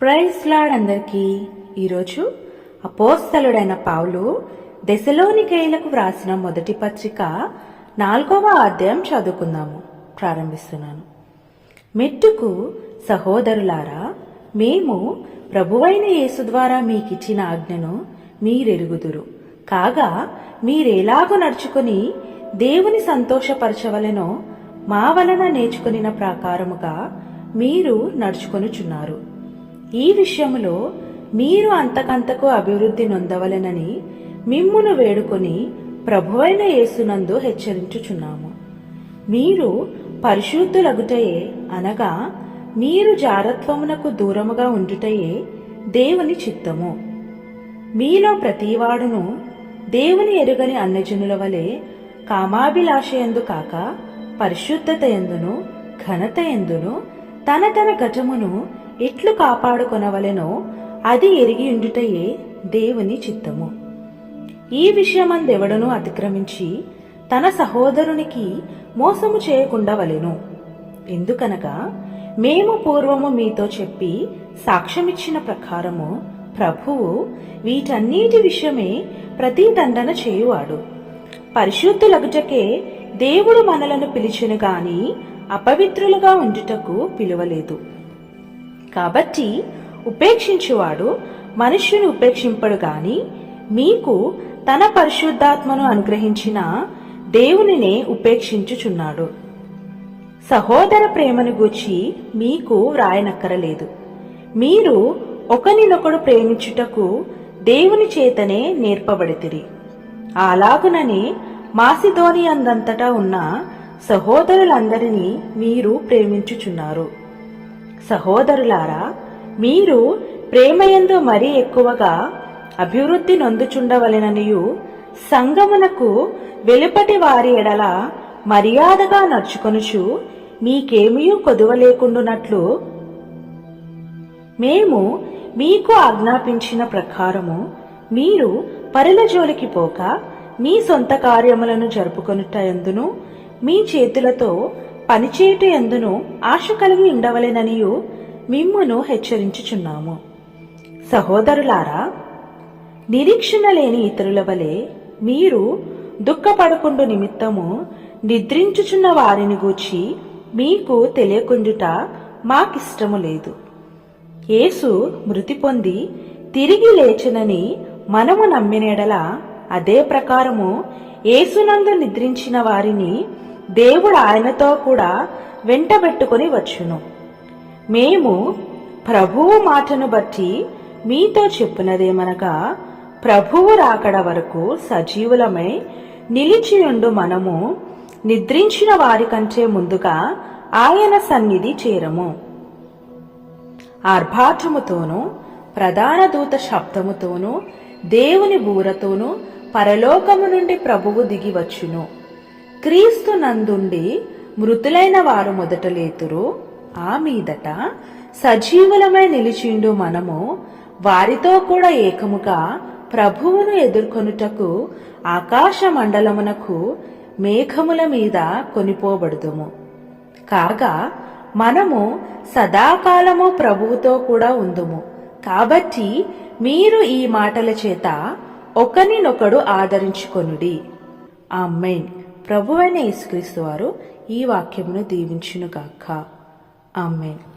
Praise lord అందరికీ ఈరోజు అపోస్తలుడైన పావులు దశలోనికేయులకు వ్రాసిన మొదటి పత్రిక నాలుగవ అధ్యాయం చదువుకుందాము. ప్రారంభిస్తున్నాను. మెట్టుకు సహోదరులారా మేము ప్రభువైన యేసు ద్వారా మీకిచ్చిన ఆజ్ఞను మీరెరుగుదురు. కాగా మీరేలాగో నడుచుకుని దేవుని సంతోషపరచవలెనో మా వలన నేర్చుకునిన ప్రకారముగా మీరు నడుచుకొనుచున్నారు. ఈ విషయములో మీరు అంతకంతకు అభివృద్ధి నొందవలెనని మిమ్మును వేడుకొని ప్రభువైన యేసునందు హెచ్చరించుచున్నాము. మీరు పరిశుద్ధులగుటయే అనగా మీరు జారత్వమునకు దూరముగా ఉండుటయే దేవుని చిత్తము. మీలో ప్రతివాడును దేవుని ఎరుగని అన్యజనుల వలె కామాభిలాషయందు కాక పరిశుద్ధత ఎందును ఘనత ఎందును తన తన ఘటమును ఎట్లు కాపాడుకొనవలెనో అది ఎరిగి ఉండుటయే దేవుని చిత్తము. ఈ విషయమందెవడను అతిక్రమించి తన సహోదరునికి మోసము చేయకుండవలెను. ఎందుకనగా మేము పూర్వము మీతో చెప్పి సాక్ష్యమిచ్చిన ప్రకారము ప్రభువు వీటన్నిటి విషయమే ప్రతి దండన చేయువాడు. పరిశుద్ధులగుటకే దేవుడు మనలను పిలిచెను గాని అపవిత్రులుగా ఉండుటకు పిలువలేదు. కాబట్టి ఉపేక్షించువాడు మనుష్యుని ఉపేక్షింపడు గాని మీకు తన పరిశుద్ధాత్మను అనుగ్రహించిన దేవునినే ఉపేక్షించుచున్నాడు. సహోదర ప్రేమను గూర్చి మీకు వ్రాయనక్కరలేదు. మీరు ఒకనినొకడు ప్రేమించుటకు దేవుని చేతనే నేర్పబడితిరి. అలాగునని మాసిధోని అందంతటా ఉన్న సహోదరులందరినీ మీరు ప్రేమించుచున్నారు. సహోదరులారా మీరు ప్రేమయందు మరీ ఎక్కువగా అభివృద్ధి నొందుచుండవలెననియు సంగమునకు వెలుపటి వారి ఎడల మర్యాదగా నడుచుకొనుచు మీకేమీ కొదువలేకుండునట్లు మేము మీకు ఆజ్ఞాపించిన ప్రకారము మీరు పరుల జోలికి పోక మీ సొంత కార్యములను జరుపుకొనుట ఎందును మీ చేతులతో పనిచేయుట ఎందును ఆశ కలిగి ఉండవలెననియు మిమ్మును హెచ్చరించుచున్నాము. సహోదరులారా నిరీక్షణ లేని ఇతరుల వలె మీరు దుఃఖపడకుండు నిమిత్తము నిద్రించుచున్న వారిని గూర్చి మీకు తెలియకుండుట మాకిష్టము లేదు. యేసు మృతి పొంది తిరిగి లేచనని మనము నమ్మినేడల అదే ప్రకారము యేసునందు నిద్రించిన వారిని దేవుడు ఆయనతో కూడా వెంటబెట్టుకుని వచ్చును. మేము ప్రభువు మాటను బట్టి మీతో చెప్పినదేమనగా ప్రభువు రాకడ వరకు సజీవులమై నిలిచియుండు మనము నిద్రించిన వారి కంటే ముందుగా ఆయన సన్నిధి చేరము. ఆర్భాటముతోనూ ప్రధాన దూత శబ్దముతోనూ దేవుని బూరతోనూ పరలోకము నుండి ప్రభువు దిగివచ్చును క్రీస్తు నందుండి మృతులైన వారు మొదట లేతురు. ఆ మీదట సజీవులమై నిలిచిండు మనము వారితో కూడా ఏకముగా ప్రభువును ఎదుర్కొనుటకు ఆకాశ మండలమునకు మేఘముల మీద కొనిపోబడుదుము. కాగా మనము సదాకాలము ప్రభువుతో కూడా ఉందుము. కాబట్టి మీరు ఈ మాటల చేత ఒకరినొకడు ఆదరించుకొనుడి. ఆమెన్. ప్రభువైన యేసుక్రీస్తు వారు ఈ వాక్యమును దీవించునుగాక. ఆమెన్.